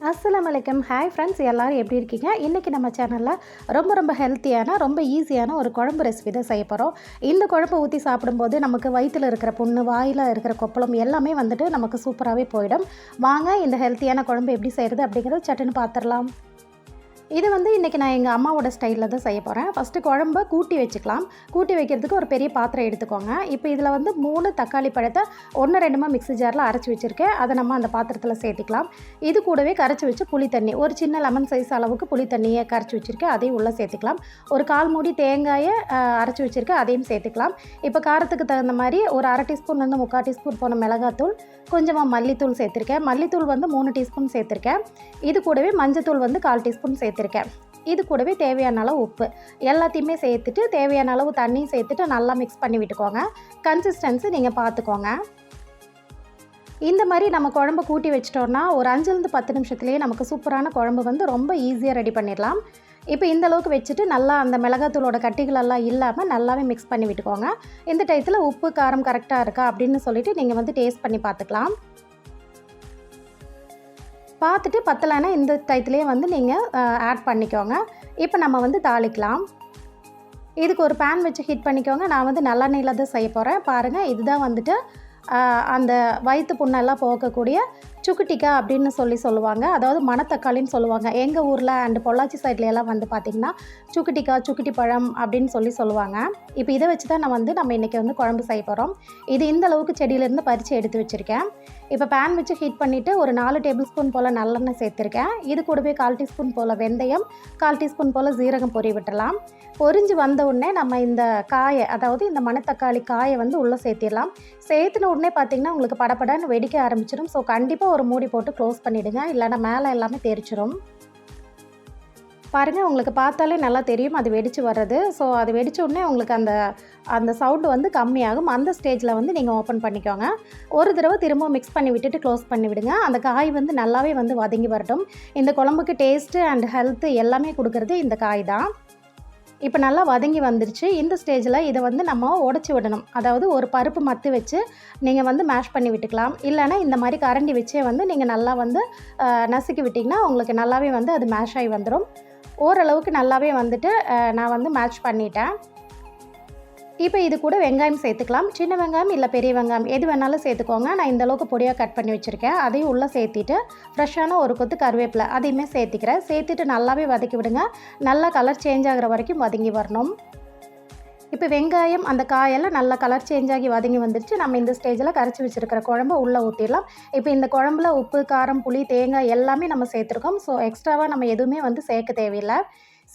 அஸ்லாம் வலைக்கம் hi friends எல்லோரும் எப்படி இருக்கீங்க? இன்றைக்கி நம்ம சேனலில் ரொம்ப ரொம்ப ஹெல்த்தியான ரொம்ப ஈஸியான ஒரு குழம்பு ரெசிபி தான் செய்ய போகிறோம் இந்த குழம்பு ஊற்றி சாப்பிடும்போது நமக்கு வயிற்றில் இருக்கிற புண்ணு வாயில் இருக்கிற கொப்பளம் எல்லாமே வந்துட்டு நமக்கு சூப்பராகவே போயிடும். வாங்க இந்த ஹெல்த்தியான குழம்பு எப்படி செய்கிறது அப்படிங்கிறத சட்டுன்னு பார்த்துடலாம் இது வந்து இன்றைக்கி நான் எங்கள் அம்மாவோட ஸ்டைலில் தான் செய்ய போகிறேன் ஃபஸ்ட்டு குழம்பு கூட்டி வச்சுக்கலாம். கூட்டி வைக்கிறதுக்கு ஒரு பெரிய பாத்திரம் எடுத்துக்கோங்க. இப்போ இதில் வந்து மூணு தக்காளி பழத்தை ஒன்று ரெண்டுமா மிக்ஸி ஜாரில் அரைச்சி வச்சுருக்கேன். அதை நம்ம அந்த பாத்திரத்தில் சேர்த்துக்கலாம். இது கூடவே கரைச்சி வச்சு புளி தண்ணி ஒரு சின்ன லெமன் சைஸ் அளவுக்கு புளி தண்ணியை கரைச்சி வச்சுருக்கேன். அதையும் உள்ளே சேர்த்துக்கலாம். ஒரு கால் மூடி தேங்காயை அரைச்சி வச்சுருக்கேன். அதையும் சேர்த்துக்கலாம். இப்போ காரத்துக்கு தகுந்த மாதிரி ஒரு அரை டீஸ்பூன் வந்து முக்கால் டீஸ்பூன் போன மிளகாத்தூள் கொஞ்சமாக மல்லித்தூள் சேர்த்துருக்கேன். மல்லித்தூள் வந்து மூணு டீஸ்பூன் சேர்த்துருக்கேன். இது கூடவே மஞ்சத்தூள் வந்து கால் டீஸ்பூன் சேர்த்துருக்கேன். இது கூடவே தேவையான அளவு உப்பு. எல்லாத்தையுமே சேர்த்துட்டு தேவையான அளவு தண்ணியும் சேர்த்துட்டு நல்லா மிக்ஸ் பண்ணி விட்டுக்கோங்க. கன்சிஸ்டன்சி நீங்கள் பார்த்துக்கோங்க இந்த மாதிரி நம்ம குழம்பு கூட்டி வச்சிட்டோம்னா ஒரு அஞ்சுலேருந்து பத்து நிமிஷத்துலேயே நமக்கு சூப்பரான குழம்பு வந்து ரொம்ப ஈஸியாக ரெடி பண்ணிடலாம். இப்போ இந்த அளவுக்கு வச்சுட்டு நல்லா அந்த மிளகாத்தூளோட கட்டிகளெல்லாம் இல்லாமல் நல்லாவே மிக்ஸ் பண்ணி விட்டுக்கோங்க. இந்த டயத்தில் உப்பு காரம் கரெக்டாக இருக்கா அப்படின்னு சொல்லிட்டு நீங்கள் வந்து டேஸ்ட் பண்ணி பார்த்துக்கலாம் பார்த்துட்டு பத்தலைன்னா இந்த டயத்துலேயே வந்து நீங்கள் ஆட் பண்ணிக்கோங்க. இப்போ நம்ம வந்து தாளிக்கலாம். இதுக்கு ஒரு பேன் வச்சு ஹீட் பண்ணிக்கோங்க. நான் வந்து நல்லெண்ணெயில் தான் செய்ய போகிறேன் பாருங்கள் இதுதான் வந்துட்டு அந்த வயிற்று புண்ணெல்லாம் போக்கக்கூடிய சுக்குட்டிக்கா அப்படின்னு சொல்லி சொல்லுவாங்க. அதாவது மணத்தக்காளின்னு சொல்லுவாங்க. எங்கள் ஊரில் அண்ட் பொள்ளாச்சி சைட்ல எல்லாம் வந்து பார்த்திங்கன்னா சுக்குட்டிக்கா சுக்குட்டி பழம் அப்படின்னு சொல்லி சொல்லுவாங்க. இப்போ இதை வச்சு தான் நான் வந்து நம்ம இன்றைக்கி வந்து குழம்பு செய்ய போகிறோம் இது இந்த அளவுக்கு செடியிலேருந்து பறித்து எடுத்து வச்சுருக்கேன். இப்போ பேன் வச்சு ஹீட் பண்ணிவிட்டு ஒரு நாலு டேபிள் ஸ்பூன் போல் நல்லெண்ணெய் சேர்த்துருக்கேன். இது கூடவே கால் டீஸ்பூன் போல் வெந்தயம் கால் டீஸ்பூன் போல் ஜீரகம் பொரி விட்டுடலாம். பொரிஞ்சு வந்த உடனே நம்ம இந்த காயை அதாவது இந்த மணத்தக்காளி காயை வந்து உள்ளே சேர்த்திடலாம். சேர்த்துன உடனே பார்த்தீங்கன்னா உங்களுக்கு படப்படன்னு வெடிக்க ஆரம்பிச்சிடும். ஸோ கண்டிப்பாக ஒரு மூடி போட்டு க்ளோஸ் பண்ணிவிடுங்க இல்லைன்னா மேலே எல்லாமே தெரிச்சிடும் பாருங்கள் உங்களுக்கு பார்த்தாலே நல்லா தெரியும். அது வெடித்து வர்றது. ஸோ அது வெடித்த உடனே உங்களுக்கு அந்த அந்த சவுண்டு வந்து கம்மியாகும். அந்த ஸ்டேஜில் வந்து நீங்கள் ஓப்பன் பண்ணிக்கோங்க. ஒரு தடவை திரும்ப மிக்ஸ் பண்ணி விட்டுட்டு க்ளோஸ் பண்ணி விடுங்க அந்த காய் வந்து நல்லாவே வந்து வதங்கி வரட்டும். இந்த குழம்புக்கு டேஸ்ட்டு அண்ட் ஹெல்த்து எல்லாமே கொடுக்குறது இந்த காய் தான். இப்போ நல்லா வதங்கி வந்துருச்சு. இந்த ஸ்டேஜில் இதை வந்து நம்ம உடச்சி விடணும். அதாவது ஒரு பருப்பு மத்து வச்சு நீங்கள் வந்து மேஷ் பண்ணி விட்டுக்கலாம். இல்லைன்னா இந்த மாதிரி கரண்டி வச்சே வந்து நீங்கள் நல்லா வந்து நசுக்கி விட்டிங்கன்னா உங்களுக்கு நல்லாவே வந்து அது மேஷ் ஆகி வந்துடும் ஓரளவுக்கு நல்லாவே வந்துட்டு நான் வந்து மேட்ச் பண்ணிட்டேன். இப்போ இது கூட வெங்காயம் சேர்த்துக்கலாம். சின்ன வெங்காயம் இல்லை பெரிய வெங்காயம் எது வேணாலும் சேர்த்துக்கோங்க. நான் இந்தளவுக்கு பொடியாக கட் பண்ணி வச்சுருக்கேன். அதையும் உள்ளே சேர்த்திட்டு ஃப்ரெஷ்ஷான ஒரு கொத்து கருவேப்பிலை அதையுமே சேர்த்திக்கிறேன். சேர்த்துட்டு நல்லாவே வதக்கி விடுங்க. நல்லா கலர் சேஞ்ச் ஆகிற வரைக்கும் வதங்கி வரணும். இப்போ வெங்காயம் அந்த காயெல்லாம் நல்லா கலர் சேஞ்ச் ஆகி வதங்கி வந்துருச்சு. நம்ம இந்த ஸ்டேஜில் கரைச்சி வச்சுருக்கிற குழம்பு உள்ளே ஊற்றிடலாம் இப்போ இந்த குழம்புல உப்பு காரம் புளி தேங்காய் எல்லாமே நம்ம சேர்த்துருக்கோம். ஸோ எக்ஸ்ட்ராவாக நம்ம எதுவுமே வந்து சேர்க்க தேவையில்லை.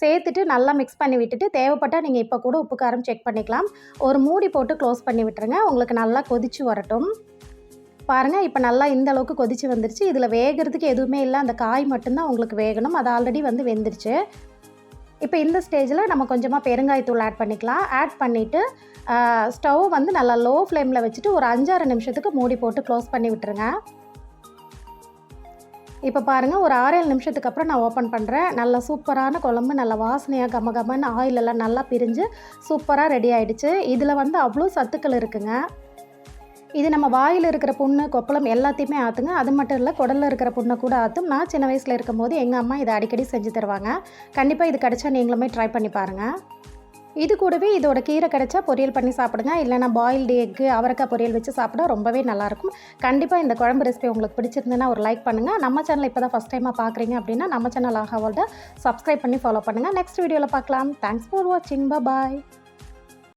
சேர்த்துட்டு நல்லா மிக்ஸ் பண்ணி விட்டுட்டு தேவைப்பட்டால் நீங்கள் இப்போ கூட உப்பு காரம் செக் பண்ணிக்கலாம். ஒரு மூடி போட்டு க்ளோஸ் பண்ணி விட்டுருங்க. உங்களுக்கு நல்லா கொதிச்சு வரட்டும். பாருங்கள் இப்போ நல்லா இந்த அளவுக்கு கொதிச்சு வந்துருச்சு. இதில் வேகிறதுக்கு எதுவுமே இல்லை. அந்த காய் மட்டும்தான் உங்களுக்கு வேகணும். அது ஆல்ரெடி வந்து வெந்துருச்சு. இப்போ இந்த ஸ்டேஜில் நம்ம கொஞ்சமாக பெருங்காயத்தூள் ஆட் பண்ணிக்கலாம். ஆட் பண்ணிவிட்டு ஸ்டவ் வந்து நல்லா லோ ஃப்ளேமில் வச்சுட்டு ஒரு அஞ்சாறு நிமிஷத்துக்கு மூடி போட்டு க்ளோஸ் பண்ணி விட்டுருங்க. இப்போ பாருங்கள் ஒரு ஆறேழு நிமிஷத்துக்கு அப்புறம் நான் ஓப்பன் பண்ணுறேன் நல்லா சூப்பரான குழம்பு நல்லா வாசனையாக கம கமன்னு ஆயில் எல்லாம் நல்லா பிரிஞ்சு சூப்பராக ரெடி ஆகிடுச்சு இதில் வந்து அவ்வளோ சத்துக்கள் இருக்குங்க. இது நம்ம வாயில் இருக்கிற புண்ணு கொப்பளம் எல்லாத்தையுமே ஆற்றுங்க அது மட்டும் இல்லை குடலில் இருக்கிற புண்ணை கூட ஆற்றும் நான் சின்ன வயசில் இருக்கும்போது எங்கள் அம்மா இதை அடிக்கடி செஞ்சு தருவாங்க. கண்டிப்பாக இது கிடைச்சா நீங்களுமே ட்ரை பண்ணி பாருங்கள் இது கூடவே இதோட கீரை கிடைச்சா பொரியல் பண்ணி சாப்பிடுங்க. இல்லைனா பாயில்டு எக்கு அவரைக்காய் பொரியல் வச்சு சாப்பிட ரொம்பவே நல்லாயிருக்கும். கண்டிப்பாக இந்த குழம்பு ரெசிபி உங்களுக்கு பிடிச்சிருந்ததுன்னா ஒரு லைக் பண்ணுங்கள் நம்ம சேனல் இப்போ தான் ஃபஸ்ட் டைமாக பார்க்குறீங்க அப்படின்னா நம்ம சேனல் ஆகாவோட சப்ஸ்கிரைப் பண்ணி ஃபாலோ பண்ணுங்கள் நெக்ஸ்ட் வீடியோவில் பார்க்கலாம் தேங்க்ஸ் ஃபார் வாட்சிங் பாய்